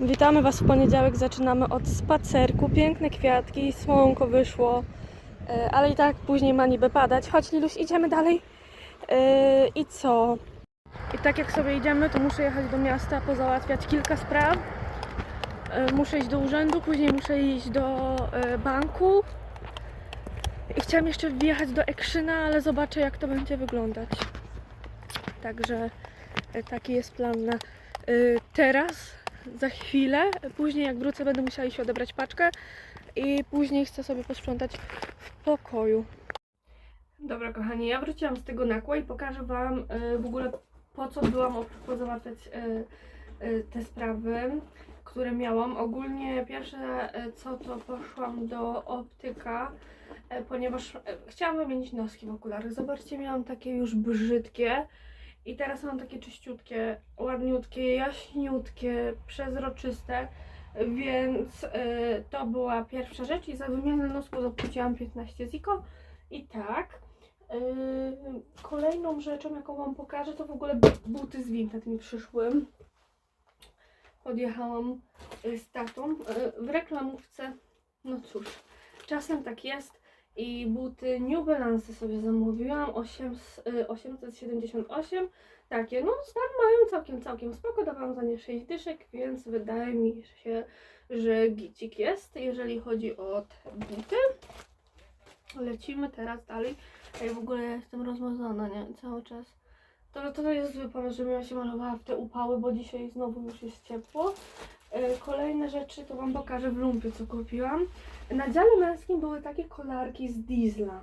Witamy Was w poniedziałek. Zaczynamy od spacerku. Piękne kwiatki, słonko wyszło, e, ale i tak później ma niby padać. Chodź Liluś, idziemy dalej. E, I co? I tak jak sobie idziemy, to muszę jechać do miasta, pozałatwiać kilka spraw. E, Muszę iść do urzędu, później muszę iść do banku. I chciałam jeszcze wjechać do Ekrzyna, ale zobaczę jak to będzie wyglądać. Także taki jest plan na teraz, za chwilę. Później jak wrócę będę musiała iść odebrać paczkę i później chcę sobie posprzątać w pokoju. Dobra kochani, ja wróciłam z tego nakła i pokażę Wam e, w ogóle po co byłam oprócz pozałatwiać e, e, te sprawy, które miałam. Ogólnie pierwsze co to poszłam do optyka, ponieważ chciałam wymienić noski w okularach. Zobaczcie, miałam takie już brzydkie. I teraz mam takie czyściutkie, ładniutkie, jaśniutkie, przezroczyste, więc y, to była pierwsza rzecz i za wymianę nosku zapłaciłam 15 ziko. I tak, y, kolejną rzeczą, jaką Wam pokażę, to w ogóle buty z Vinted mi przyszły. Podjechałam y, z tatą y, w reklamówce. No cóż, czasem tak jest. I buty New Balance sobie zamówiłam, 8, y, 878. Takie, no stan mają całkiem, całkiem spoko, dawałam za nie 6 dyszek, więc wydaje mi się, że gicik jest, jeżeli chodzi o te buty. Lecimy teraz dalej. Ej, w ogóle jestem rozmazana, nie? Cały czas. To, to jest zły pomysł, żebym ja się malowała w te upały, bo dzisiaj znowu już jest ciepło. E, Kolejne rzeczy to Wam pokażę w lumpie, co kupiłam. Na dziale męskim były takie kolarki z diesla.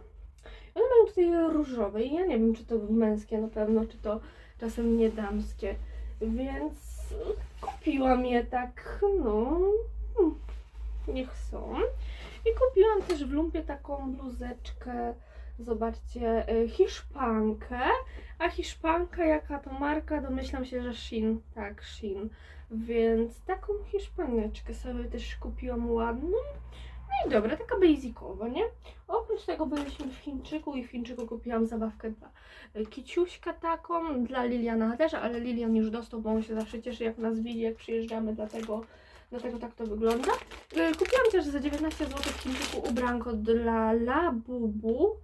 One mają tutaj różowe i ja nie wiem, czy to męskie na pewno, czy to czasem nie damskie. Więc kupiłam je tak, no, hmm, niech są. I kupiłam też w lumpie taką bluzeczkę, zobaczcie, y, Hiszpankę. A Hiszpanka, jaka to marka? Domyślam się, że Shein. Tak, Shein. Więc taką Hiszpaneczkę sobie też kupiłam ładną. No i dobra, taka basicowa, nie? Oprócz tego byliśmy w Chińczyku i w Chińczyku kupiłam zabawkę dla y, kiciuśka taką, dla Liliana też, ale Lilian już dostał, bo on się zawsze cieszy jak nas widzi, jak przyjeżdżamy, dlatego, dlatego tak to wygląda. Y, Kupiłam też za 19 zł w Chińczyku ubranko dla Labubu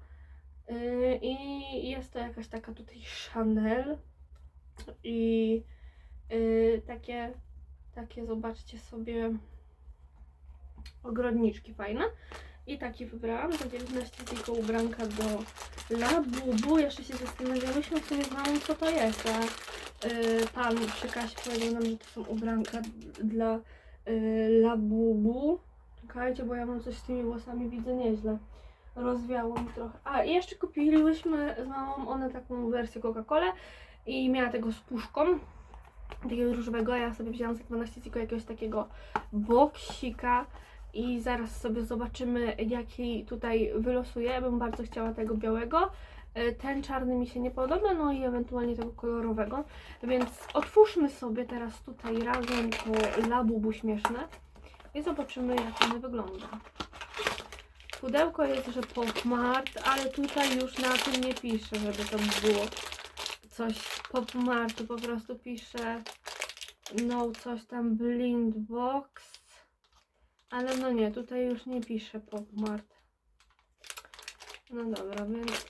y, i jest to jakaś taka tutaj Chanel i y, takie, takie zobaczcie sobie ogrodniczki fajne. I taki wybrałam za 19 tylko ubranka do Labubu. Jeszcze się zastanawiałyśmy w sumie z mamą co to jest, a y, pan przy kasie powiedział nam, że to są ubranka dla y, Labubu. Czekajcie, bo ja mam coś z tymi włosami, widzę nieźle. Rozwiało mi trochę. A, i jeszcze kupiliśmy z mamą one taką wersję Coca-Colę i miała tego z puszką takiego różowego, ja sobie wzięłam za 12 tylko jakiegoś takiego boksika i zaraz sobie zobaczymy jaki tutaj wylosuje. Ja bym bardzo chciała tego białego. E, Ten czarny mi się nie podoba, no i ewentualnie tego kolorowego. Więc otwórzmy sobie teraz tutaj razem to labubu śmieszne i zobaczymy jak ono wygląda. Pudełko jest, że Popmart, ale tutaj już na tym nie pisze, żeby to było coś z Popmartu, po prostu pisze no coś tam blind box. Ale no nie, tutaj już nie pisze Popmart. No dobra, więc...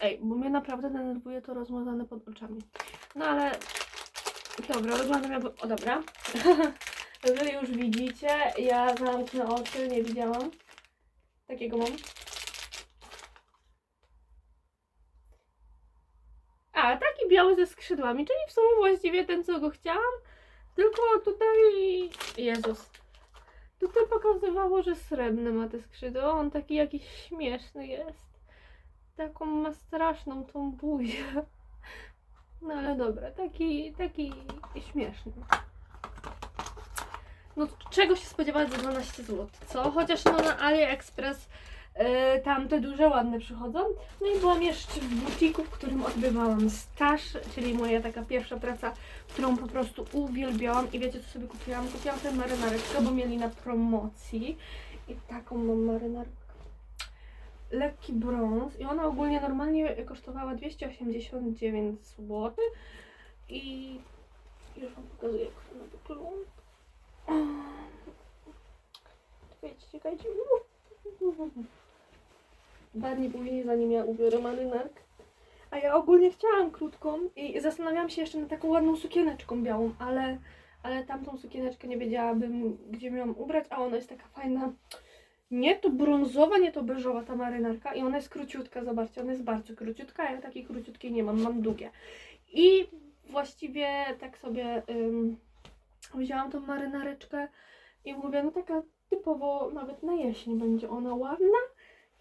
Ej, bo mnie naprawdę denerwuje to rozmazane pod oczami. No ale... Dobra, wygląda jakby... O dobra. Wy już widzicie, ja zamknę oczy, nie widziałam. Takiego mam. A, taki biały ze skrzydłami, czyli w sumie właściwie ten, co go chciałam. Tylko tutaj... Jezus. Tutaj pokazywało, że srebrny ma te skrzydła. On taki jakiś śmieszny jest. Taką ma straszną tą buzię. No ale dobra, taki, taki śmieszny. No czego się spodziewać za 12 zł, co? Chociaż no na AliExpress yy, tam te duże ładne przychodzą. No i byłam jeszcze w butiku, w którym odbywałam staż, czyli moja taka pierwsza praca, którą po prostu uwielbiałam. I wiecie co sobie kupiłam? Kupiłam tę marynareczkę, bo mieli na promocji. I taką mam marynarkę. Lekki brąz i ona ogólnie normalnie kosztowała 289 zł. I Już wam pokazuję, jak ona wygląda. Czekajcie, czekajcie. Dwa dni później, zanim ja ubiorę marynarkę. A ja ogólnie chciałam krótką i zastanawiałam się jeszcze nad taką ładną sukieneczką białą, ale, ale tamtą sukieneczkę nie wiedziałabym, gdzie miałam ubrać, a ona jest taka fajna. Nie to brązowa, nie to beżowa ta marynarka i ona jest króciutka, zobaczcie, ona jest bardzo króciutka, ja takiej króciutkiej nie mam, mam długie. I właściwie tak sobie ym, wzięłam tą marynareczkę i mówię, no taka typowo nawet na jesień będzie ona ładna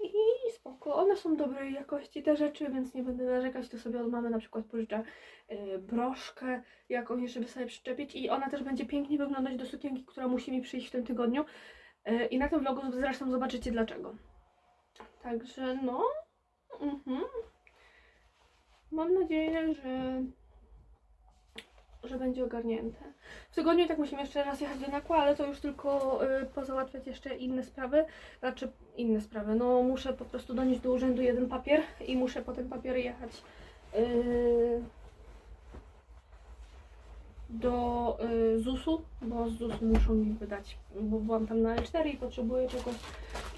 i spoko. One są dobrej jakości te rzeczy, więc nie będę narzekać, to sobie od mamy na przykład pożyczę yy, broszkę jakąś, żeby sobie przyczepić i ona też będzie pięknie wyglądać do sukienki, która musi mi przyjść w tym tygodniu. Yy, I na tym vlogu zresztą zobaczycie dlaczego. Także no, mhm. mam nadzieję, że że będzie ogarnięte. W tygodniu tak musimy jeszcze raz jechać do Nakła, ale to już tylko y, pozałatwiać jeszcze inne sprawy. Znaczy inne sprawy. No muszę po prostu donieść do urzędu jeden papier i muszę po ten papier jechać y, do y, ZUS-u, bo z ZUS-u muszą mi wydać, bo byłam tam na L4 i potrzebuję czegoś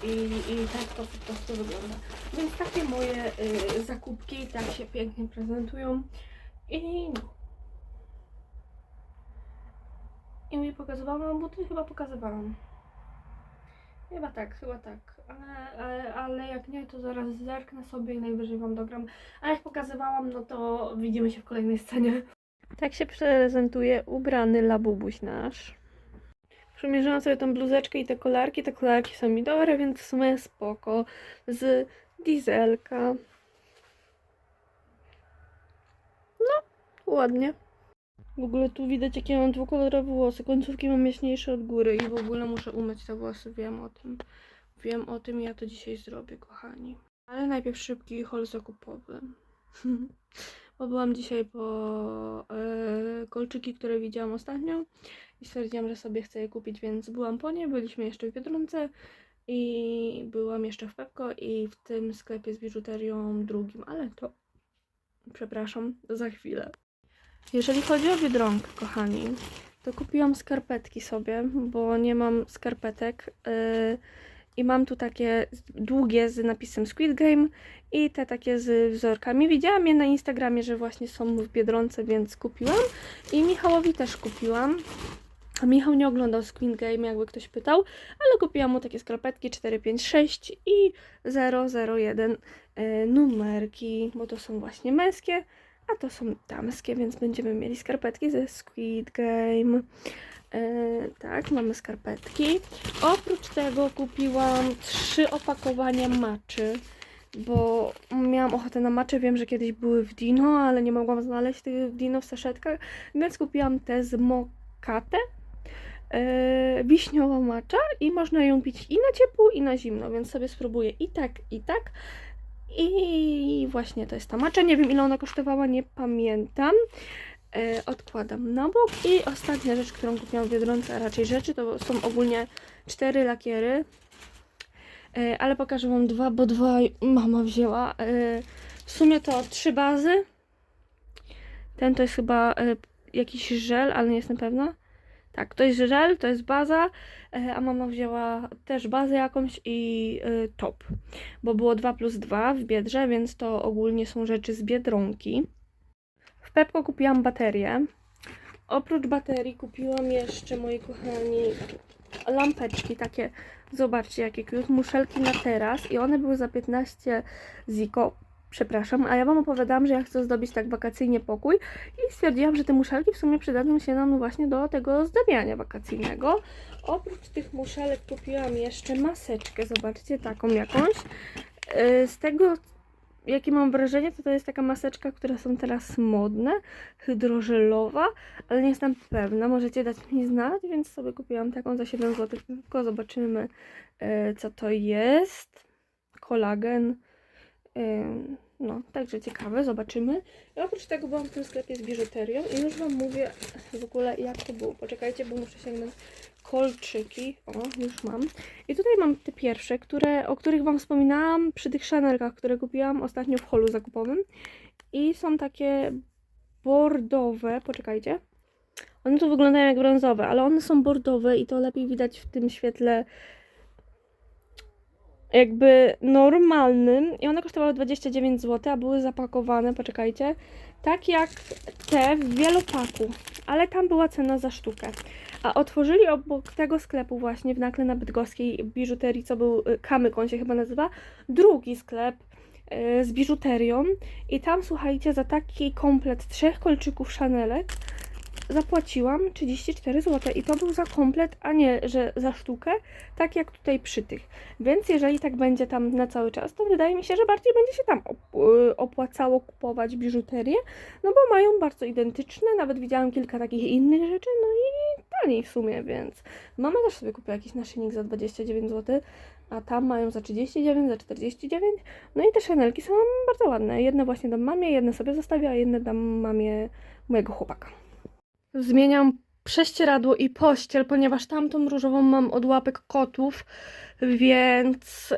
i, i tak to po prostu wygląda. Więc takie moje y, zakupki tak się pięknie prezentują i no. I mi pokazywałam wam buty? Chyba pokazywałam. Chyba tak, chyba tak. Ale, ale, ale jak nie, to zaraz zerknę sobie i najwyżej wam dogram. A jak pokazywałam, no to widzimy się w kolejnej scenie. Tak się prezentuje ubrany labubuś nasz. Przymierzyłam sobie tą bluzeczkę i te kolarki. Te kolarki są mi dobre, więc w sumie spoko. Z dieselka. No, ładnie. W ogóle tu widać jakie mam dwukolorowe włosy. Końcówki mam jaśniejsze od góry i w ogóle muszę umyć te włosy. Wiem o tym. Wiem o tym i ja to dzisiaj zrobię, kochani. Ale najpierw szybki haul zakupowy. Bo byłam dzisiaj po e, kolczyki, które widziałam ostatnio i stwierdziłam, że sobie chcę je kupić, więc byłam po nie. Byliśmy jeszcze w Biedronce i byłam jeszcze w Pepko i w tym sklepie z biżuterią drugim, ale to przepraszam, za chwilę. Jeżeli chodzi o Biedronkę, kochani, to kupiłam skarpetki sobie, bo nie mam skarpetek yy, i mam tu takie długie z napisem Squid Game i te takie z wzorkami. Widziałam je na Instagramie, że właśnie są w Biedronce, więc kupiłam i Michałowi też kupiłam. Michał nie oglądał Squid Game, jakby ktoś pytał, ale kupiłam mu takie skarpetki 456 i 001 yy, numerki, bo to są właśnie męskie a to są damskie, więc będziemy mieli skarpetki ze Squid Game. E, tak, mamy skarpetki. Oprócz tego kupiłam trzy opakowania maczy, bo miałam ochotę na macze. Wiem, że kiedyś były w Dino, ale nie mogłam znaleźć tych w Dino w saszetkach, więc kupiłam te z Mokate. E, wiśniowa macza i można ją pić i na ciepło, i na zimno, więc sobie spróbuję i tak, i tak. I właśnie to jest ta macza. Nie wiem ile ona kosztowała, nie pamiętam. E, odkładam na bok. I ostatnia rzecz, którą kupiłam w Biedronce, a raczej rzeczy, to są ogólnie cztery lakiery. E, ale pokażę Wam dwa, bo dwa mama wzięła. E, w sumie to trzy bazy. Ten to jest chyba jakiś żel, ale nie jestem pewna. Tak, to jest żel, to jest baza, e, a mama wzięła też bazę jakąś i y, top, bo było 2 plus 2 w Biedrze, więc to ogólnie są rzeczy z Biedronki. W Pepko kupiłam baterię. Oprócz baterii kupiłam jeszcze, moi kochani, lampeczki takie, zobaczcie jakie cute, muszelki na teraz i one były za 15 ziko przepraszam, a ja Wam opowiadałam, że ja chcę zdobić tak wakacyjnie pokój i stwierdziłam, że te muszelki w sumie przydadzą się nam właśnie do tego zdabiania wakacyjnego. Oprócz tych muszelek kupiłam jeszcze maseczkę, zobaczcie, taką jakąś. Yy, Z tego, jakie mam wrażenie, to to jest taka maseczka, które są teraz modne, hydrożelowa, ale nie jestem pewna, możecie dać mi znać, więc sobie kupiłam taką za 7 zł, tylko zobaczymy, yy, co to jest. Kolagen. No, także ciekawe, zobaczymy. I oprócz tego byłam w tym sklepie z biżuterią i już Wam mówię w ogóle jak to było. Poczekajcie, bo muszę sięgnąć kolczyki. O, już mam. I tutaj mam te pierwsze, które, o których Wam wspominałam przy tych szanerkach, które kupiłam ostatnio w holu zakupowym. I są takie bordowe, poczekajcie. One tu wyglądają jak brązowe, ale one są bordowe i to lepiej widać w tym świetle jakby normalnym i one kosztowały 29 zł, a były zapakowane, poczekajcie, tak jak te w wielopaku, ale tam była cena za sztukę. A otworzyli obok tego sklepu właśnie w Nakle na Bydgoskiej biżuterii, co był y, Kamyk, on się chyba nazywa, drugi sklep y, z biżuterią i tam słuchajcie, za taki komplet trzech kolczyków Chanelek zapłaciłam 34 zł i to był za komplet, a nie, że za sztukę, tak jak tutaj przy tych. Więc jeżeli tak będzie tam na cały czas, to wydaje mi się, że bardziej będzie się tam y, opłacało kupować biżuterię, no bo mają bardzo identyczne, nawet widziałam kilka takich innych rzeczy, no i taniej w sumie, więc mama też sobie kupiła jakiś naszyjnik za 29 zł, a tam mają za 39, za 49, no i te szanelki są bardzo ładne. Jedne właśnie dam mamie, jedne sobie zostawię, a jedne dam mamie mojego chłopaka. Zmieniam prześcieradło i pościel, ponieważ tamtą różową mam od łapek kotów, więc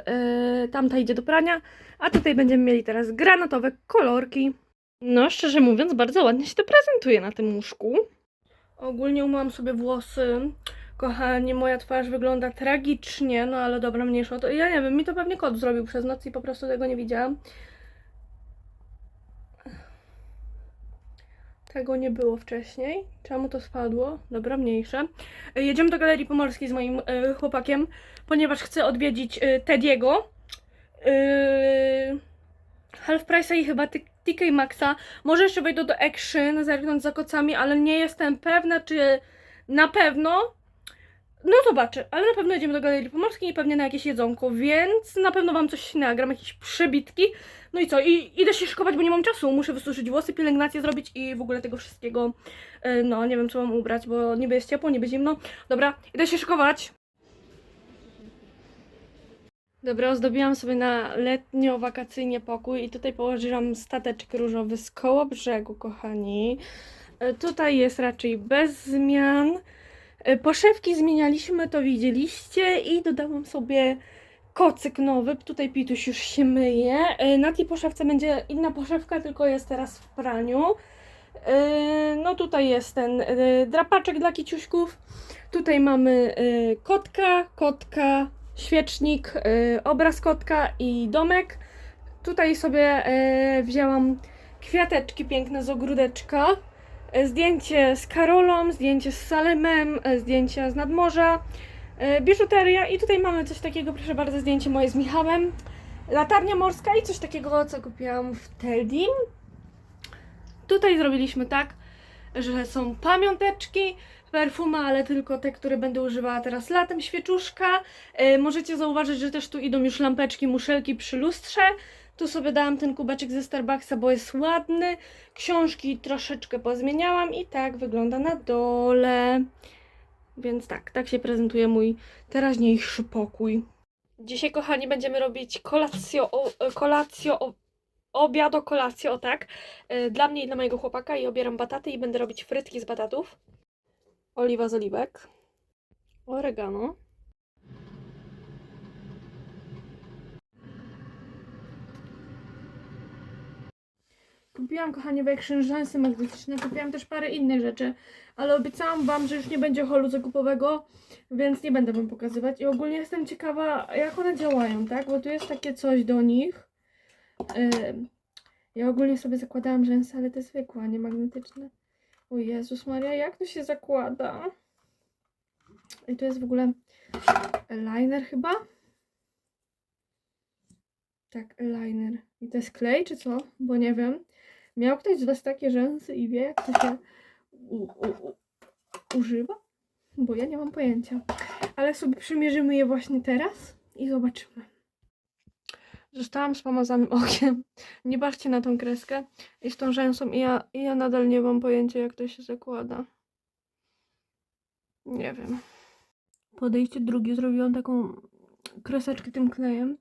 yy, tamta idzie do prania, a tutaj będziemy mieli teraz granatowe kolorki. No, szczerze mówiąc, bardzo ładnie się to prezentuje na tym łóżku. Ogólnie umyłam sobie włosy. Kochani, moja twarz wygląda tragicznie, no ale dobra, mniejsza to. Ja nie wiem, mi to pewnie kot zrobił przez noc i po prostu tego nie widziałam. Tego nie było wcześniej. Czemu to spadło? Dobra, mniejsze. E, Jedziemy do Galerii Pomorskiej z moim e, chłopakiem, ponieważ chcę odwiedzić e, Tediego. E, Half Price'a i chyba TK Maxa. Może jeszcze wejdę do Action, zerknąć za kocami, ale nie jestem pewna, czy na pewno. No zobaczę, ale na pewno jedziemy do Galerii Pomorskiej i pewnie na jakieś jedzonko, więc na pewno wam coś nagram, jakieś przybitki. No i co? I idę się szykować, bo nie mam czasu. Muszę wysuszyć włosy, pielęgnację zrobić i w ogóle tego wszystkiego. e, No, nie wiem, co mam ubrać, bo niby jest ciepło, niby zimno. Dobra, idę się szykować. Dobra, ozdobiłam sobie na letnio-wakacyjnie pokój i tutaj położyłam stateczek różowy z koło brzegu, kochani. E, Tutaj jest raczej bez zmian. E, Poszewki zmienialiśmy, to widzieliście i dodałam sobie kocyk nowy. Tutaj Pituś już się myje. E, Na tej poszewce będzie inna poszewka, tylko jest teraz w praniu. E, No tutaj jest ten e, drapaczek dla kiciuśków. Tutaj mamy kotka, kotka, świecznik, obraz kotka i domek. Tutaj sobie wzięłam kwiateczki piękne z ogródeczka. Zdjęcie z Karolą, zdjęcie z Salemem, zdjęcia z nadmorza, biżuteria i tutaj mamy coś takiego, proszę bardzo, zdjęcie moje z Michałem, latarnia morska i coś takiego, co kupiłam w Teldim. Tutaj zrobiliśmy tak, że są pamiąteczki, perfumy, ale tylko te, które będę używała teraz latem, świeczuszka. E, możecie zauważyć, że też tu idą już lampeczki, muszelki przy lustrze. Tu sobie dałam ten kubeczek ze Starbucksa, bo jest ładny. Książki troszeczkę pozmieniałam i tak wygląda na dole. Więc tak, tak się prezentuje mój teraźniejszy pokój. Dzisiaj, kochani, będziemy robić kolacjo, o, kolacjo, o, obiado, kolacjo, tak, e, dla mnie i dla mojego chłopaka i obieram bataty i będę robić frytki z batatów. Oliwa z oliwek. Oregano. Kupiłam, kochanie, rzęsy magnetyczne. Kupiłam też parę innych rzeczy, ale obiecałam Wam, że już nie będzie holu zakupowego, więc nie będę Wam pokazywać. I ogólnie jestem ciekawa, jak one działają, tak? Bo tu jest takie coś do nich. Ja ogólnie sobie zakładałam rzęsy, ale te zwykłe, a nie magnetyczne. O Jezus Maria, jak to się zakłada? I to jest w ogóle liner chyba? Tak, liner. I to jest klej, czy co? Bo nie wiem. Miał ktoś z Was takie rzęsy i wie, jak to się u, u, u, używa? Bo ja nie mam pojęcia. Ale sobie przymierzymy je właśnie teraz i zobaczymy. Zostałam z pomazanym okiem. Nie baczcie na tą kreskę i z tą rzęsą i ja, i ja nadal nie mam pojęcia, jak to się zakłada. Nie wiem. Podejście drugie. Zrobiłam taką kreseczkę tym klejem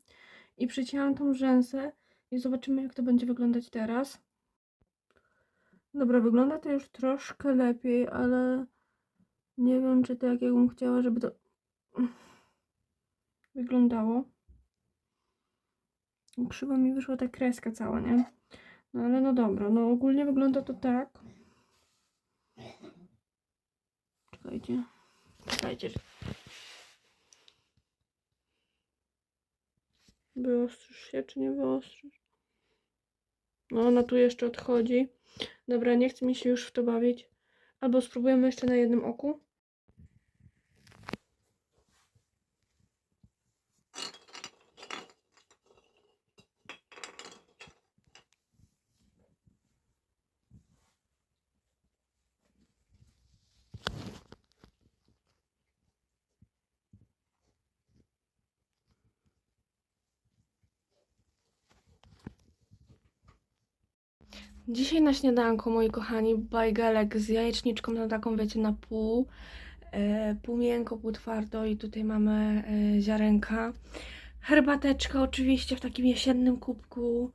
i przycięłam tą rzęsę i zobaczymy, jak to będzie wyglądać teraz. Dobra, wygląda to już troszkę lepiej, ale nie wiem, czy tak jakbym chciała, żeby to wyglądało. Krzywo mi wyszła ta kreska cała, nie? No ale no dobra, no ogólnie wygląda to tak. Czekajcie. Czekajcie. Wyostrzysz się, czy nie wyostrzysz? No, ona tu jeszcze odchodzi. Dobra, nie chce mi się już w to bawić. Albo spróbujemy jeszcze na jednym oku. Dzisiaj na śniadanku, moi kochani, bajgelek z jajeczniczką na taką, wiecie, na pół. E, pół miękko, pół twardo i tutaj mamy e, ziarenka. Herbateczka oczywiście w takim jesiennym kubku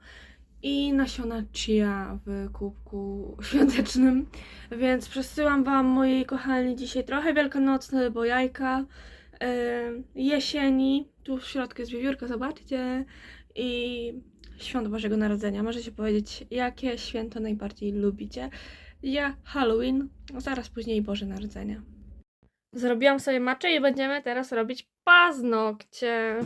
i nasiona chia w kubku świątecznym. Więc przesyłam Wam, moi kochani, dzisiaj trochę wielkanocne, bo jajka e, jesieni. Tu w środku jest wiewiórka, zobaczcie. I świąt Bożego Narodzenia. Możecie powiedzieć, jakie święto najbardziej lubicie. Ja Halloween, zaraz później Boże Narodzenie. Zrobiłam sobie maczę i będziemy teraz robić paznokcie.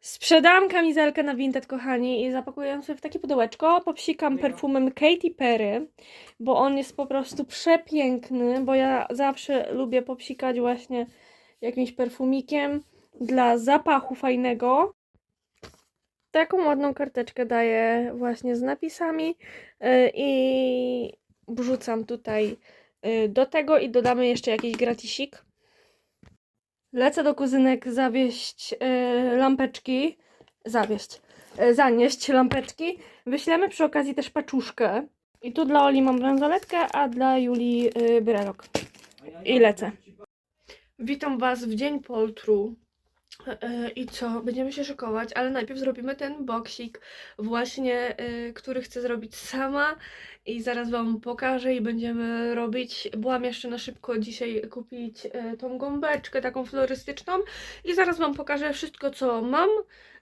Sprzedałam kamizelkę na Vinted, kochani, i zapakuję ją sobie w takie pudełeczko. Popsikam perfumem Katy Perry, bo on jest po prostu przepiękny, bo ja zawsze lubię popsikać właśnie jakimś perfumikiem dla zapachu fajnego. Taką ładną karteczkę daję właśnie z napisami yy, i wrzucam tutaj yy, do tego i dodamy jeszcze jakiś gratisik. Lecę do kuzynek zawieść yy, lampeczki. Zawieść. Zanieść lampeczki. Wyślemy przy okazji też paczuszkę. I tu dla Oli mam bransoletkę, a dla Julii brelok. I lecę. Witam Was w dzień poltru. E, I co? Będziemy się szykować, ale najpierw zrobimy ten boksik, właśnie, e, który chcę zrobić sama i zaraz Wam pokażę i będziemy robić. Byłam jeszcze na szybko dzisiaj kupić e, tą gąbeczkę taką florystyczną i zaraz Wam pokażę wszystko, co mam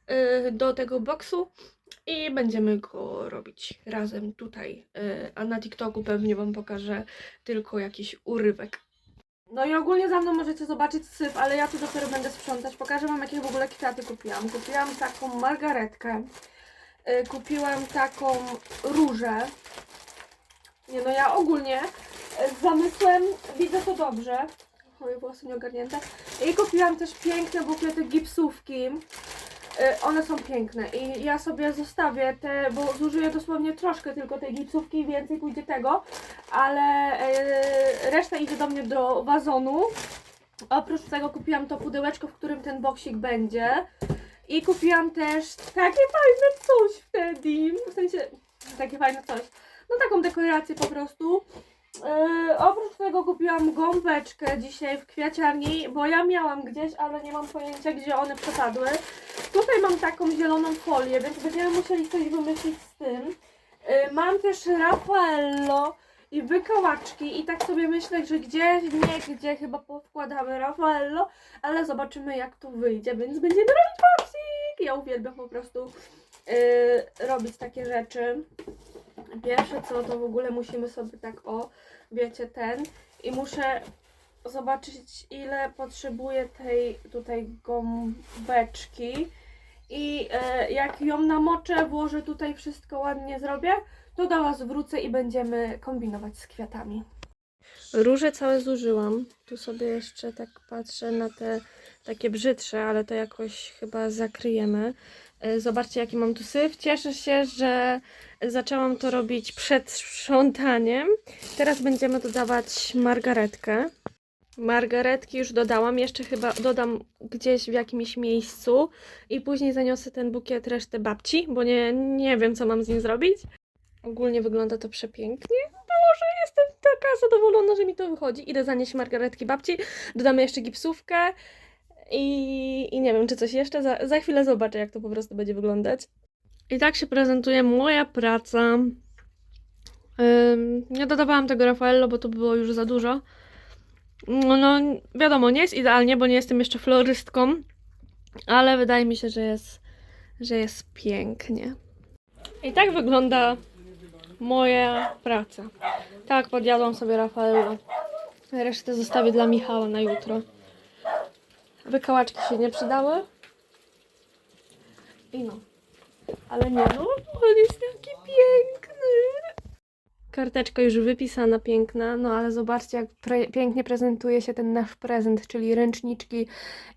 e, do tego boksu i będziemy go robić razem tutaj, e, a na TikToku pewnie Wam pokażę tylko jakiś urywek. No i ogólnie za mną możecie zobaczyć syf, ale ja tu dopiero będę sprzątać. Pokażę wam jakie w ogóle kwiaty kupiłam. Kupiłam taką margaretkę. y, Kupiłam taką różę. Nie no, ja ogólnie y, z zamysłem widzę to dobrze. Moje włosy nieogarnięte. I kupiłam też piękne bukiety gipsówki. Y, One są piękne i ja sobie zostawię te, bo zużyję dosłownie troszkę tylko tej gipsówki więcej pójdzie tego, ale y, reszta idzie do mnie do wazonu. Oprócz tego kupiłam to pudełeczko, w którym ten boksik będzie. I kupiłam też takie fajne coś wtedy. W sensie, takie fajne coś. No taką dekorację po prostu. Yy, oprócz tego kupiłam gąbeczkę dzisiaj w kwiaciarni, bo ja miałam gdzieś, ale nie mam pojęcia gdzie one przepadły. Tutaj mam taką zieloną folię, więc będziemy musieli coś wymyślić z tym. Yy, mam też Raffaello i wykałaczki i tak sobie myślę, że gdzieś, nie gdzie chyba powkładamy Raffaello, ale zobaczymy jak to wyjdzie, więc będziemy robić boxing. Ja uwielbiam po prostu yy, robić takie rzeczy. Pierwsze co, to w ogóle musimy sobie tak o, wiecie, ten i muszę zobaczyć ile potrzebuję tej tutaj gąbeczki i e, jak ją namoczę, włożę tutaj wszystko ładnie zrobię, to do Was wrócę i będziemy kombinować z kwiatami. Róże całe zużyłam. Tu sobie jeszcze tak patrzę na te takie brzydsze, ale to jakoś chyba zakryjemy. E, Zobaczcie, jaki mam tu syf. Cieszę się, że zaczęłam to robić przed sprzątaniem. Teraz będziemy dodawać margaretkę. Margaretki już dodałam, jeszcze chyba dodam gdzieś w jakimś miejscu i później zaniosę ten bukiet resztę babci, bo nie, nie wiem, co mam z nim zrobić. Ogólnie wygląda to przepięknie. Boże, jestem taka zadowolona, że mi to wychodzi. Idę zanieść margaretki babci, dodamy jeszcze gipsówkę i, i nie wiem, czy coś jeszcze. Za, za chwilę zobaczę, jak to po prostu będzie wyglądać. I tak się prezentuje moja praca. Nie dodawałam tego Raffaello, bo to było już za dużo. No, wiadomo, nie jest idealnie, bo nie jestem jeszcze florystką, ale wydaje mi się, że jest, że jest pięknie. I tak wygląda moja praca. Tak, podjadłam sobie Rafaela. Resztę zostawię dla Michała na jutro. Wykałaczki się nie przydały. I no. Ale nie no, on jest taki piękny. Karteczka już wypisana, piękna, no ale zobaczcie, jak pre- pięknie prezentuje się ten nasz prezent, czyli ręczniczki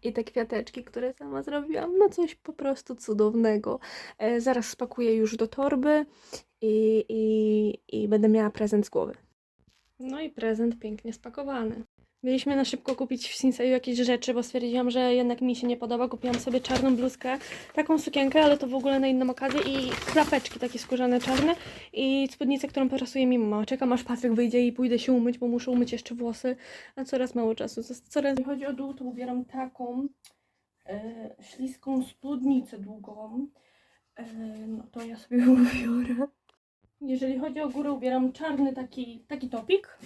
i te kwiateczki, które sama zrobiłam. No coś po prostu cudownego. E, zaraz spakuję już do torby i, i, i będę miała prezent z głowy. No i prezent pięknie spakowany. Mieliśmy na szybko kupić w Sinseju jakieś rzeczy, bo stwierdziłam, że jednak mi się nie podoba. Kupiłam sobie czarną bluzkę, taką sukienkę, ale to w ogóle na inną okazję i klapeczki takie skórzane czarne i spódnicę, którą porasuje mi mama. Czekam aż Patryk wyjdzie i pójdę się umyć, bo muszę umyć jeszcze włosy, a coraz mało czasu. Zas- Coraz... Jeśli chodzi o dół, to ubieram taką e, śliską spódnicę długą. E, no to ja sobie ubiorę. Jeżeli chodzi o górę, ubieram czarny taki, taki topik.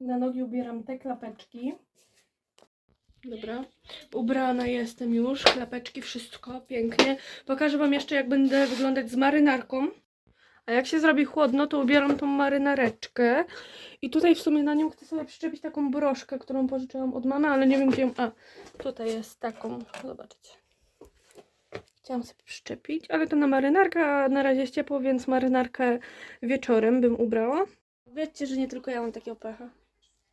Na nogi ubieram te klapeczki. Dobra. Ubrana jestem już. Klapeczki, wszystko pięknie. Pokażę Wam jeszcze, jak będę wyglądać z marynarką. A jak się zrobi chłodno, to ubieram tą marynareczkę. I tutaj w sumie na nią chcę sobie przyczepić taką broszkę, którą pożyczyłam od mamy, ale nie wiem gdzie ją... A, tutaj jest taką. Zobaczcie. Chciałam sobie przyczepić, ale to na marynarkę, a na razie jest ciepło, więc marynarkę wieczorem bym ubrała. Wiecie, że nie tylko ja mam takiego pecha.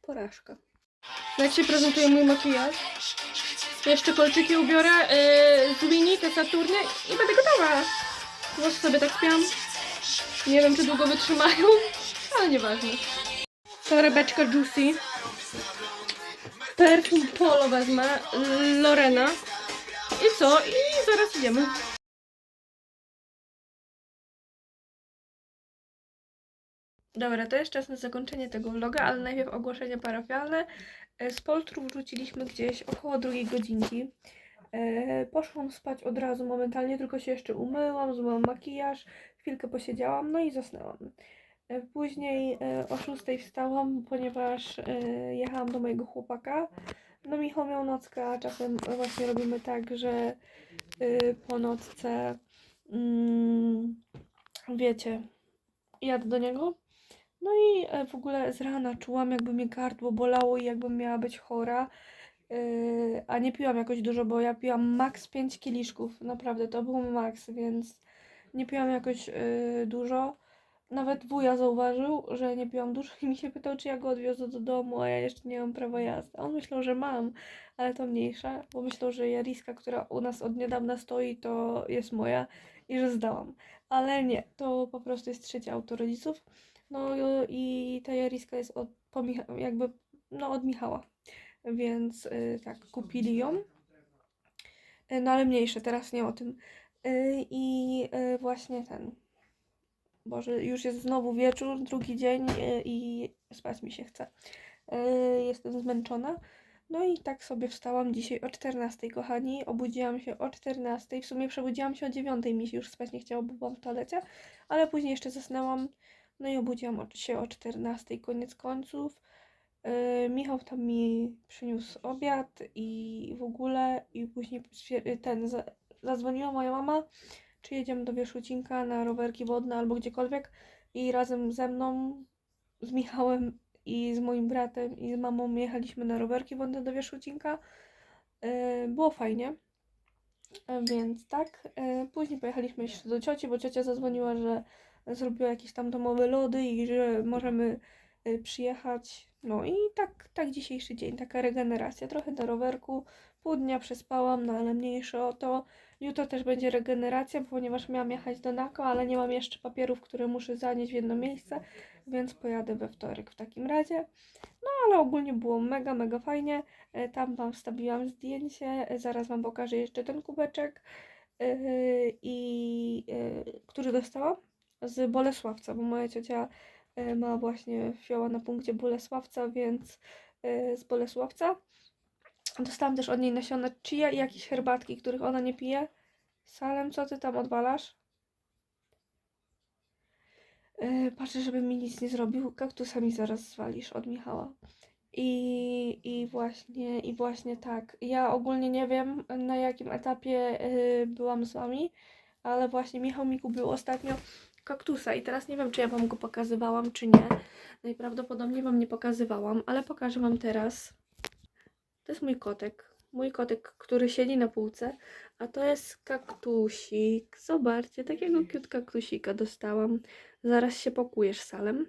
Porażka. Jak się prezentuje mój makijaż? Jeszcze kolczyki ubiorę yy, z te Saturny i będę gotowa. Włosy sobie tak spiam. Nie wiem, czy długo wytrzymają, ale nieważne. Torebeczka Juicy. Perfum Polo wezmę. Lorena. I co? I zaraz idziemy. Dobra, to jest czas na zakończenie tego vloga, ale najpierw ogłoszenie parafialne. E, Z Poltru wróciliśmy gdzieś około drugiej godzinki. E, Poszłam spać od razu momentalnie, tylko się jeszcze umyłam, zmyłam makijaż, chwilkę posiedziałam, no i zasnęłam. E, Później o 6 wstałam, ponieważ jechałam do mojego chłopaka. No Michał miał nockę, a czasem właśnie robimy tak, że po nocce mm, wiecie, jadę do niego. No i e, w ogóle z rana czułam, jakby mnie gardło bolało i jakbym miała być chora. Yy, a nie piłam jakoś dużo, bo ja piłam maks 5 kieliszków. Naprawdę, to był maks, więc nie piłam jakoś yy, dużo. Nawet wuja zauważył, że nie piłam dużo i mi się pytał, czy ja go odwiozę do domu, a ja jeszcze nie mam prawa jazdy. On myślał, że mam, ale to mniejsza, bo myślał, że Jariska, która u nas od niedawna stoi, to jest moja i że zdałam. Ale nie, to po prostu jest trzecie auto rodziców. No i ta Jariska jest od, po Micha- jakby, no, od Michała. Więc y, tak, kupili ją. Y, no ale mniejsze, teraz nie o tym. Y, I właśnie ten. Boże, już jest znowu wieczór, drugi dzień i spać mi się chce. Jestem zmęczona. No i tak sobie wstałam dzisiaj o 14, kochani. Obudziłam się o 14. W sumie przebudziłam się o 9, mi się już spać nie chciało, bo byłam w toalecie, ale później jeszcze zasnęłam. No i obudziłam się o 14, koniec końców. Yy, Michał tam mi przyniósł obiad i w ogóle, i później stwier- ten, za- zadzwoniła moja mama, czy jedziemy do Wierzchucinka na rowerki wodne albo gdziekolwiek i razem ze mną, z Michałem i z moim bratem i z mamą jechaliśmy na rowerki wodne do Wierzchucinka. Yy, Było fajnie. E, Więc tak. E, Później pojechaliśmy jeszcze do cioci, bo ciocia zadzwoniła, że zrobiła jakieś tam domowe lody i że możemy e, przyjechać. No i tak, tak dzisiejszy dzień, taka regeneracja. Trochę do rowerku, pół dnia przespałam, no ale mniejsze o to. Jutro też będzie regeneracja, ponieważ miałam jechać do Nako, ale nie mam jeszcze papierów, które muszę zanieść w jedno miejsce, więc pojadę we wtorek w takim razie. No ale ogólnie było mega, mega fajnie. E, Tam Wam wstawiłam zdjęcie, e, zaraz Wam pokażę jeszcze ten kubeczek, e, i, e, który dostałam z Bolesławca, bo moja ciocia e, ma właśnie fioła na punkcie Bolesławca, więc e, z Bolesławca. Dostałam też od niej nasiona chia i jakieś herbatki, których ona nie pije. Salem, co Ty tam odwalasz? E, Patrzę, żeby mi nic nie zrobił. Kaktusa mi zaraz zwalisz od Michała. I, i właśnie, i właśnie tak. Ja ogólnie nie wiem, na jakim etapie byłam z wami, ale właśnie Michał mi kupił ostatnio kaktusa i teraz nie wiem, czy ja Wam go pokazywałam, czy nie. Najprawdopodobniej Wam nie pokazywałam, ale pokażę Wam teraz. To jest mój kotek. Mój kotek, który siedzi na półce, a to jest kaktusik. Zobaczcie, takiego cute kaktusika dostałam. Zaraz się pokujesz salem.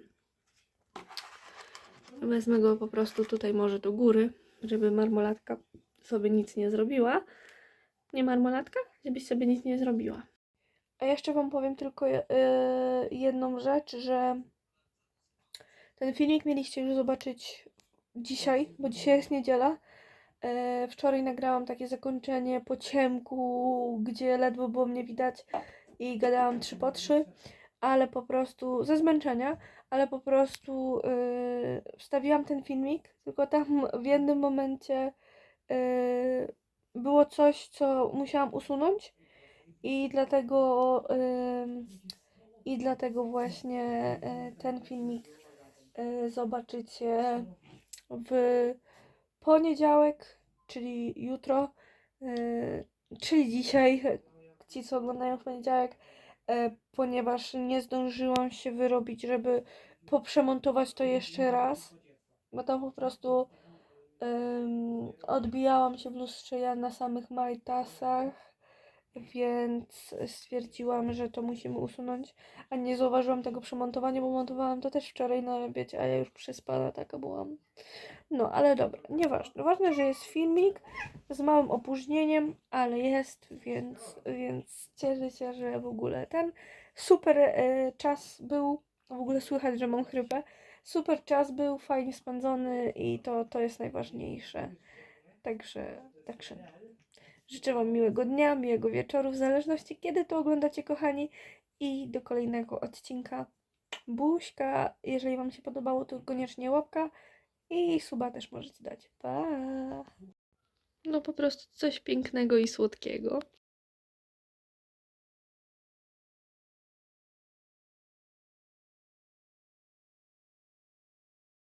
Wezmę go po prostu tutaj może do góry, żeby marmoladka sobie nic nie zrobiła. Nie marmoladka? Żebyś sobie nic nie zrobiła. A jeszcze Wam powiem tylko yy, jedną rzecz, że ten filmik mieliście już zobaczyć dzisiaj, bo dzisiaj jest niedziela. E, wczoraj nagrałam takie zakończenie po ciemku, gdzie ledwo było mnie widać i gadałam 3 po 3, ale po prostu ze zmęczenia, ale po prostu yy, wstawiłam ten filmik, tylko tam w jednym momencie yy, było coś, co musiałam usunąć i dlatego i dlatego właśnie y, ten filmik y, zobaczycie w poniedziałek, czyli jutro, y, czyli dzisiaj, ci co oglądają w poniedziałek, ponieważ nie zdążyłam się wyrobić, żeby poprzemontować to jeszcze raz, bo tam po prostu ym, odbijałam się w lustrze ja na samych majtasach, więc stwierdziłam, że to musimy usunąć, a nie zauważyłam tego przemontowania, bo montowałam to też wczoraj na obiecie, a ja już przespana taka byłam. No, ale dobra, nieważne. Ważne, że jest filmik z małym opóźnieniem, ale jest, więc, więc cieszę się, że w ogóle ten super e, czas był, w ogóle słychać, że mam chrypę, super czas był, fajnie spędzony i to, to jest najważniejsze. Także, także życzę Wam miłego dnia, miłego wieczoru, w zależności kiedy to oglądacie, kochani. I do kolejnego odcinka. Buźka, jeżeli Wam się podobało, to koniecznie łapka i suba też możecie dać. Pa! No po prostu coś pięknego i słodkiego.